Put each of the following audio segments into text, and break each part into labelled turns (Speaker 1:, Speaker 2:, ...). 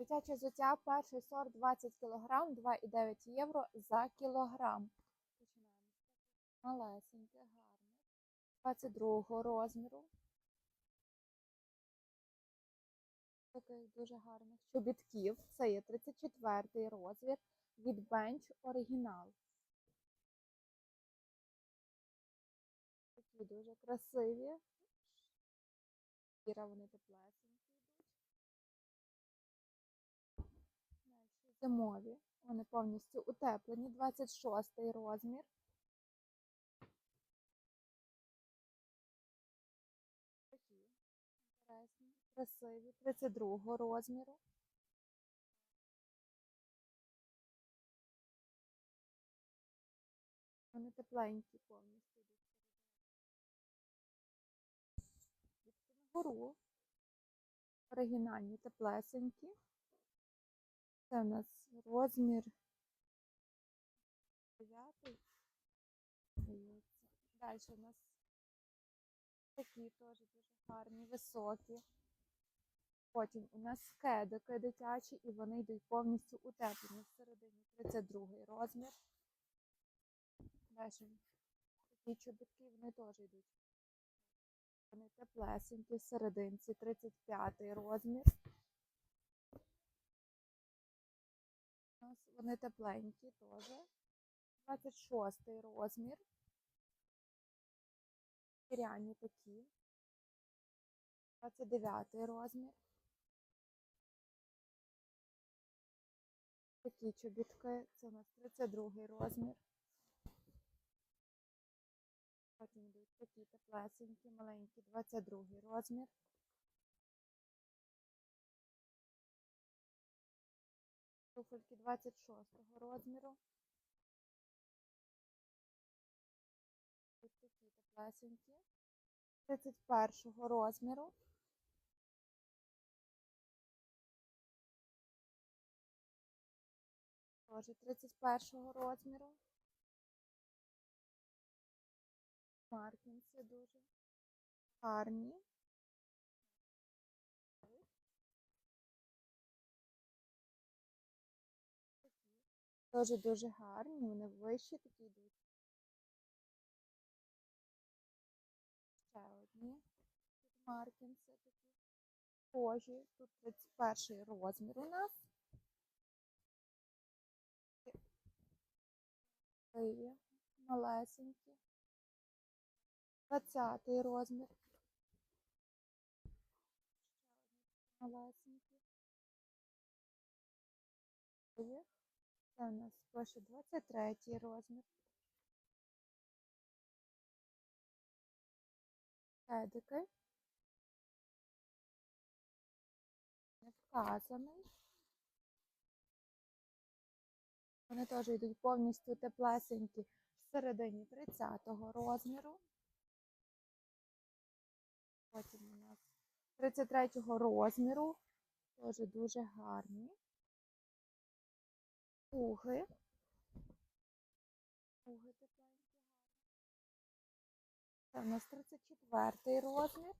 Speaker 1: Дитяче взуття перший сорт 20 кг, 2,9 євро за кілограм. Починаємо. Малесеньке, гарне. 22 розміру. Таких дуже гарних чобітків. Це є 34 розмір від Bench Original. Такі дуже красиві. Шкіра вони теплесенькі зимові. Вони повністю утеплені. 26 розмір. Красиві. 32 розміру. Вони тепленькі повністю йдуть. Дітки. Оригінальні теплесенькі. Це у нас розмір 9. Далі у нас такі теж дуже гарні, високі. Потім у нас кедики дитячі, і вони йдуть повністю утеплені всередині 32 розмір. Далі такі чобітки, вони теж йдуть. Вони теплесенькі в серединці, 35 розмір. Нас вони тепленькі теж. 26 розмір. Шкіряні такі. 29 розмір. Такі чобітки. Це у нас 32 розмір. Потім йдуть такі теплесенькі, маленькі, 22 розмір. Туфельки 26 розміру. Ось такі теплесенькі. 31 розміру. Теж 31 розміру. Маркінці дуже гарні. Теж дуже гарні, вони вищі такі йдуть. Ще одні. Тут маркінці такі. Схожі. Тут 31 розмір у нас. Такі Малесенькі. 20 розмір. Малесенькі. Це у нас пише 23 розмір. Кедики. Не вказаний. Вони теж йдуть повністю теплесенькі всередині 30-го розміру. Потім у нас 33-го розміру. Теж дуже гарні. Пуги. Пуги тепленькі гарні. Це у нас 34 розмір.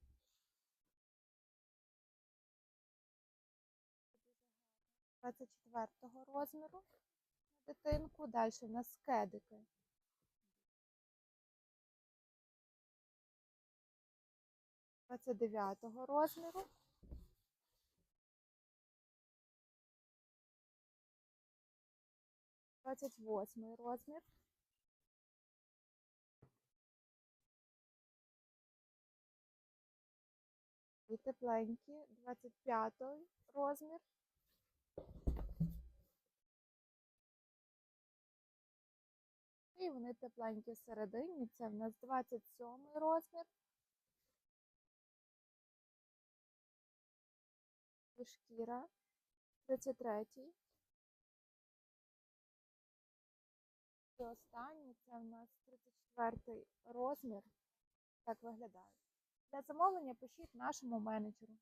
Speaker 1: 24 розміру на дитинку. Далі у нас кедики. Двадцять дев'ятого розміру. Двадцять восьмий розмір. І тепленькі, 25 розмір. І вони тепленькі всередині. Це в нас 27 розмір. І шкіра 33. І останній це в нас 34 розмір. Так виглядає. Для замовлення пишіть нашому менеджеру.